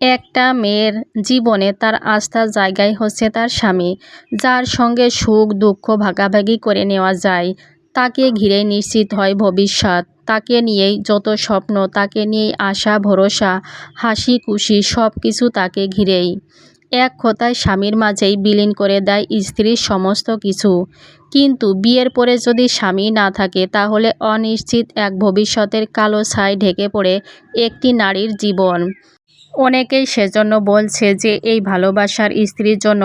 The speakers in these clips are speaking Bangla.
একটা মেয়ের জীবনে তার আস্থার জায়গায় হচ্ছে তার স্বামী, যার সঙ্গে সুখ, দুঃখ ভাগাভাগি করে নেওয়া যায়। তাকে ঘিরেই নিশ্চিত হয় ভবিষ্যৎ। তাকে নিয়েই যত স্বপ্ন, তাকে নিয়েই আশা, ভরসা, হাসি, খুশি সব কিছু তাকে ঘিরেই। এক কথায় স্বামীর মাঝেই বিলীন করে দেয় স্ত্রীর সমস্ত কিছু। কিন্তু বিয়ের পরে যদি স্বামী না থাকে, তাহলে অনিশ্চিত এক ভবিষ্যতের কালো ছাই ঢেকে পড়ে একটি নারীর জীবন। অনেকেই সেজন্য বলছে যে এই ভালোবাসার স্ত্রীর জন্য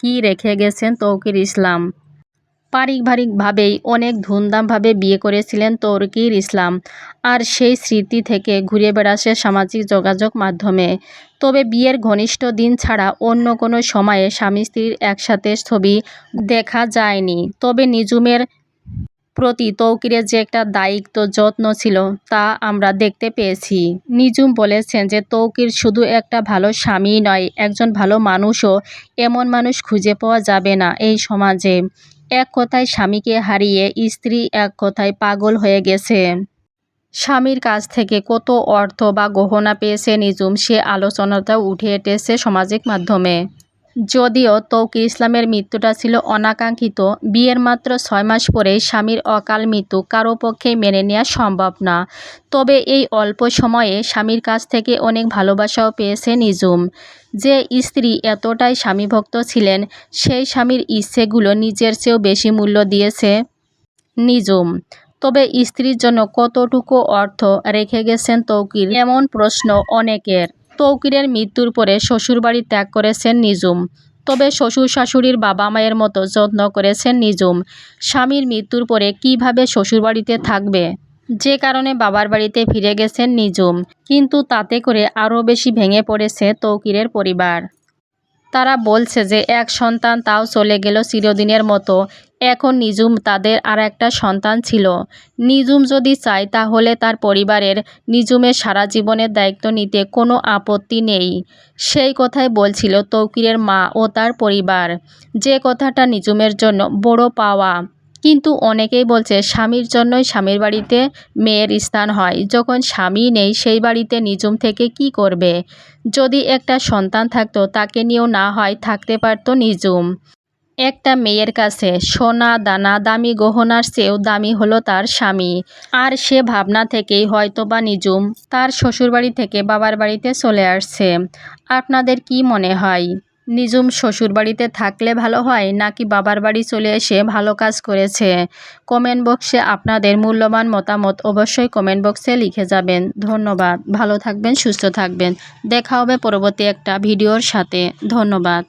কি রেখে গেছেন তৌকির ইসলাম? পারিবারিকভাবেই অনেক ধুমধামভাবে বিয়ে করেছিলেন তৌকির ইসলাম আর সেই স্মৃতি থেকে ঘুরে বেড়াচ্ছে সামাজিক যোগাযোগ মাধ্যমে। তবে বিয়ের ঘনিষ্ঠ দিন ছাড়া অন্য কোনো সময়ে স্বামী স্ত্রীর একসাথে ছবি দেখা যায়নি। তবে নিজুমের প্রতি তৌকিরের যে একটা দায়িত্ব, যত্ন ছিল, তা আমরা দেখতে পেয়েছি। নিজুম বলেছেন যে তৌকির শুধু একটা ভালো স্বামী নয়, একজন ভালো মানুষও এমন মানুষ খুঁজে পাওয়া যাবে না এই সমাজে। এক কথায় স্বামীকে হারিয়ে স্ত্রী এক কথায় পাগল হয়ে গেছে। স্বামীর কাছ থেকে কত অর্থ বা গহনা পেয়েছে নিজুম সে আলোচনাটাও উঠে এটেছে সামাজিক মাধ্যমে। যদিও তৌকির ইসলামের মৃত্যুটা ছিল অনাকাঙ্ক্ষিত, বিয়ের মাত্র ছয় মাস পরেই স্বামীর অকাল মৃত্যু কারও পক্ষেই মেনে নেওয়া সম্ভব না। তবে এই অল্প সময়ে স্বামীর কাছ থেকে অনেক ভালোবাসাও পেয়েছে নিজুম যে স্ত্রী এতটাই স্বামীভক্ত ছিলেন, সেই স্বামীর ইচ্ছেগুলো নিজের চেয়েও বেশি মূল্য দিয়েছে নিজুম তবে স্ত্রীর জন্য কতটুকু অর্থ রেখে গেছেন তৌকির? এমন প্রশ্ন অনেকের। তৌকিরের মৃত্যুর পরে শ্বশুরবাড়ি ত্যাগ করেছেন নিজুম তবে শ্বশুর শাশুড়ির বাবা মায়ের মতো যত্ন করেছেন নিজুম স্বামীর মৃত্যুর পরে কীভাবে শ্বশুরবাড়িতে থাকবে? যে কারণে বাবার বাড়িতে ফিরে গেছেন নিজুম কিন্তু তাতে করে আরও বেশি ভেঙে পড়েছে তৌকিরের পরিবার। তারা বলছে যে, এক সন্তান তাও চলে গেল চিরদিনের মতো। এখন নিজুম তাদের আর একটা সন্তান ছিল। নিজুম যদি চায়, তাহলে তার পরিবারের নিজুমের সারা জীবনের দায়িত্ব নিতে কোনো আপত্তি নেই। সেই কথাই বলছিল তৌকিরের মা ও তার পরিবার। যে কথাটা নিজুমের জন্য বড় পাওয়া। কিন্তু অনেকেই বলছে, স্বামীর জন্যই স্বামীর বাড়িতে মেয়ের স্থান হয়। যখন স্বামী নেই, সেই বাড়িতে নিজুম থেকে কি করবে? যদি একটা সন্তান থাকতো, তাকে নিয়েও না হয় থাকতে পারতো নিজুম। একটা মেয়ের কাছে সোনা দানা দামি গহনার চেয়েও দামি হলো তার স্বামী। আর সে ভাবনা থেকেই হয়তো বা নিজুম তার শ্বশুরবাড়ি থেকে বাবার বাড়িতে চলে আসছে। আপনাদের কি মনে হয়? নিজুম শ্বশুরবাড়িতে থাকলে ভালো হয়, নাকি বাবার বাড়ি চলে এসে ভালো কাজ করেছে? কমেন্ট বক্সে আপনাদের মূল্যবান মতামত অবশ্যই কমেন্ট বক্সে লিখে যাবেন। ধন্যবাদ। ভালো থাকবেন, সুস্থ থাকবেন। দেখা হবে পরবর্তী একটা ভিডিওর সাথে। ধন্যবাদ।